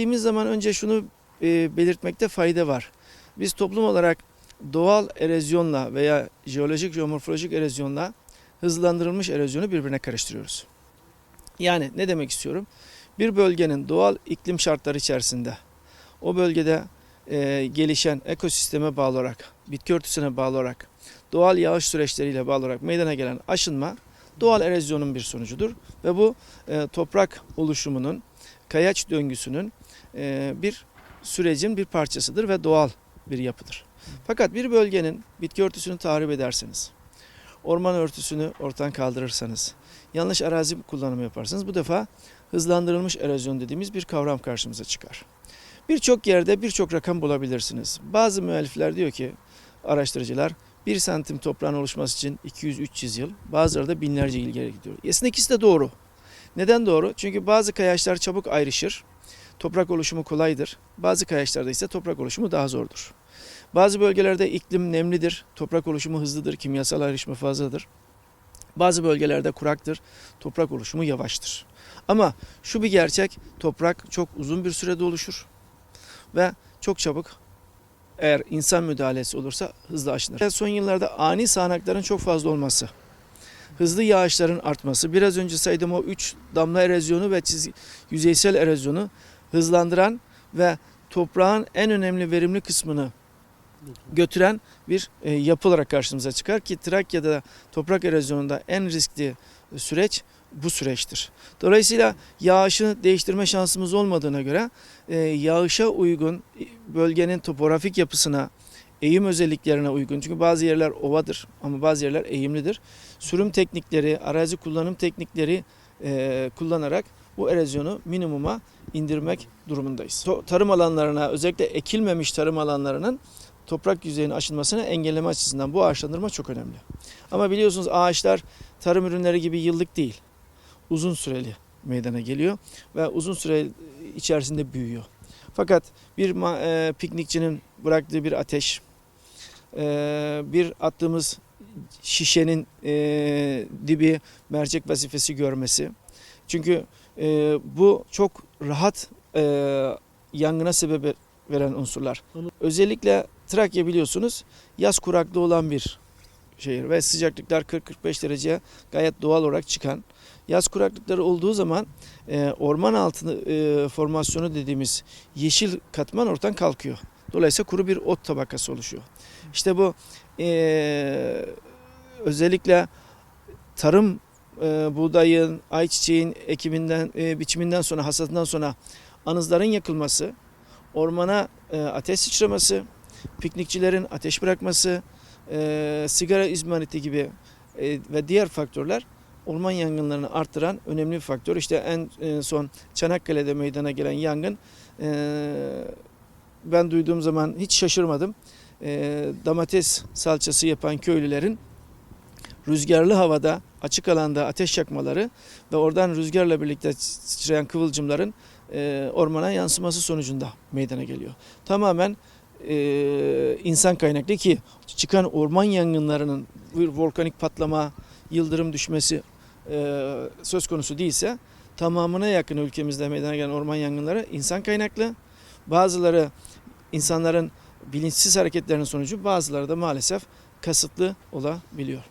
Dediğimiz zaman önce şunu e, belirtmekte fayda var. Biz toplum olarak doğal erozyonla veya jeolojik jeomorfolojik erozyonla hızlandırılmış erozyonu birbirine karıştırıyoruz. Yani ne demek istiyorum? Bir bölgenin doğal iklim şartları içerisinde o bölgede e, gelişen ekosisteme bağlı olarak, bitki örtüsüne bağlı olarak, doğal yağış süreçleriyle bağlı olarak meydana gelen aşınma doğal erozyonun bir sonucudur. Ve bu e, toprak oluşumunun, kayaç döngüsünün e, bir sürecin bir parçasıdır ve doğal bir yapıdır. Fakat bir bölgenin bitki örtüsünü tahrip ederseniz, orman örtüsünü ortadan kaldırırsanız, yanlış arazi kullanımı yaparsanız bu defa hızlandırılmış erozyon dediğimiz bir kavram karşımıza çıkar. Birçok yerde birçok rakam bulabilirsiniz. Bazı müellifler diyor ki, araştırıcılar 1 santim toprağın oluşması için 200-300 yıl, bazıları da binlerce yıl gerekiyor. Aslında ikisi de doğru. Neden doğru? Çünkü bazı kayaçlar çabuk ayrışır. Toprak oluşumu kolaydır. Bazı kayaçlarda ise toprak oluşumu daha zordur. Bazı bölgelerde iklim nemlidir, toprak oluşumu hızlıdır, kimyasal ayrışma fazladır. Bazı bölgelerde kuraktır, toprak oluşumu yavaştır. Ama şu bir gerçek, toprak çok uzun bir sürede oluşur ve çok çabuk eğer insan müdahalesi olursa hızlı aşınır. Son yıllarda ani sağanakların çok fazla olması, hızlı yağışların artması, biraz önce saydığım o 3 damla erozyonu ve çizgi, yüzeysel erozyonu hızlandıran ve toprağın en önemli verimli kısmını götüren bir e, yapı olarak karşımıza çıkar ki Trakya'da toprak erozyonunda en riskli süreç bu süreçtir. Dolayısıyla yağışı değiştirme şansımız olmadığına göre e, yağışa uygun bölgenin topografik yapısına, eğim özelliklerine uygun. Çünkü bazı yerler ovadır ama bazı yerler eğimlidir. Sürüm teknikleri, arazi kullanım teknikleri e, kullanarak bu erozyonu minimuma indirmek durumundayız. Tarım alanlarına özellikle ekilmemiş tarım alanlarının toprak yüzeyinin aşınmasını engelleme açısından bu ağaçlandırma çok önemli. Ama biliyorsunuz ağaçlar tarım ürünleri gibi yıllık değil. Uzun süreli meydana geliyor ve uzun süre içerisinde büyüyor. Fakat bir e, piknikçinin bıraktığı bir ateş, bir attığımız şişenin e, dibi mercek vazifesi görmesi. Çünkü e, bu çok rahat e, yangına sebep veren unsurlar. Özellikle Trakya biliyorsunuz yaz kuraklığı olan bir şehir ve sıcaklıklar 40-45 dereceye gayet doğal olarak çıkan. Yaz kuraklıkları olduğu zaman orman altı formasyonu dediğimiz yeşil katman ortadan kalkıyor. Dolayısıyla kuru bir ot tabakası oluşuyor. İşte bu e, özellikle tarım e, buğdayın, ayçiçeğin ekiminden, e, biçiminden sonra, hasadından sonra anızların yakılması, ormana e, ateş sıçraması, piknikçilerin ateş bırakması, e, sigara izmariti gibi e, ve diğer faktörler orman yangınlarını arttıran önemli bir faktör. İşte en son Çanakkale'de meydana gelen yangın e, ben duyduğum zaman hiç şaşırmadım. E, domates salçası yapan köylülerin rüzgarlı havada açık alanda ateş yakmaları ve oradan rüzgarla birlikte sıçrayan kıvılcımların e, ormana yansıması sonucunda meydana geliyor. Tamamen e, insan kaynaklı ki çıkan orman yangınlarının bir volkanik patlama, yıldırım düşmesi e, söz konusu değilse tamamına yakın ülkemizde meydana gelen orman yangınları insan kaynaklı. Bazıları insanların bilinçsiz hareketlerinin sonucu bazıları da maalesef kasıtlı olabiliyor.